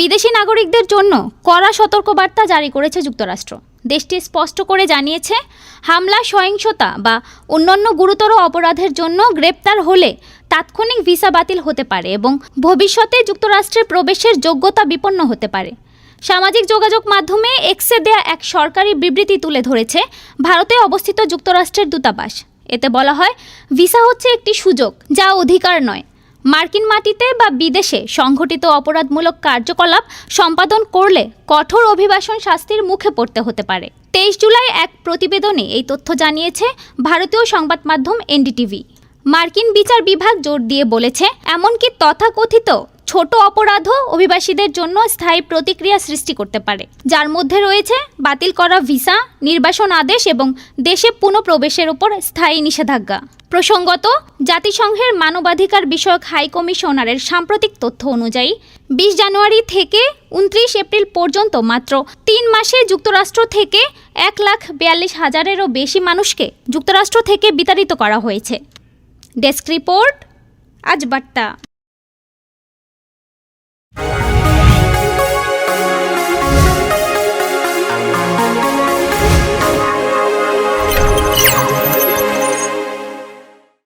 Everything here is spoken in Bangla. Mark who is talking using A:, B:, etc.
A: বিদেশি নাগরিকদের জন্য কড়া সতর্কবার্তা জারি করেছে যুক্তরাষ্ট্র। দেশটি স্পষ্ট করে জানিয়েছে, হামলা, সহিংসতা বা অন্যান্য গুরুতর অপরাধের জন্য গ্রেপ্তার হলে তাৎক্ষণিক ভিসা বাতিল হতে পারে এবং ভবিষ্যতে যুক্তরাষ্ট্রে প্রবেশের যোগ্যতা বিপন্ন হতে পারে। সামাজিক যোগাযোগ মাধ্যমে এক্সে দেয়া এক সরকারি বিবৃতি তুলে ধরেছে, ভারতে অবস্থিত যুক্তরাষ্ট্রের দূতাবাস। এতে বলা হয়, ভিসা হচ্ছে একটি সুযোগ, যা অধিকার নয়। মার্কিন মাটিতে বা বিদেশে সংঘটিত অপরাধমূলক কার্যকলাপ সম্পাদন করলে কঠোর অভিবাসন শাস্তির মুখে পড়তে হতে পারে। তেইশ জুলাই এক প্রতিবেদনে এই তথ্য জানিয়েছে ভারতীয় সংবাদ মাধ্যম এনডিটিভি। মার্কিন বিচার বিভাগ জোর দিয়ে বলেছে, এমনকি তথাকথিত ছোট অপরাধও অভিবাসীদের জন্য স্থায়ী প্রতিক্রিয়া সৃষ্টি করতে পারে। যার মধ্যে রয়েছে বাতিল করা ভিসা, নির্বাসন আদেশ এবং দেশে পুনঃপ্রবেশের উপর স্থায়ী নিষেধাজ্ঞা। প্রসঙ্গত, জাতিসংঘের মানবাধিকার বিষয়ক হাই কমিশনারের সাম্প্রতিক তথ্য অনুযায়ী, বিশ জানুয়ারি থেকে উনত্রিশ এপ্রিল পর্যন্ত মাত্র তিন মাসে যুক্তরাষ্ট্র থেকে এক লাখ বিয়াল্লিশ হাজারেরও বেশি মানুষকে যুক্তরাষ্ট্র থেকে বিতাড়িত করা হয়েছে। ডেস্ক রিপোর্ট, আজ বার্তা।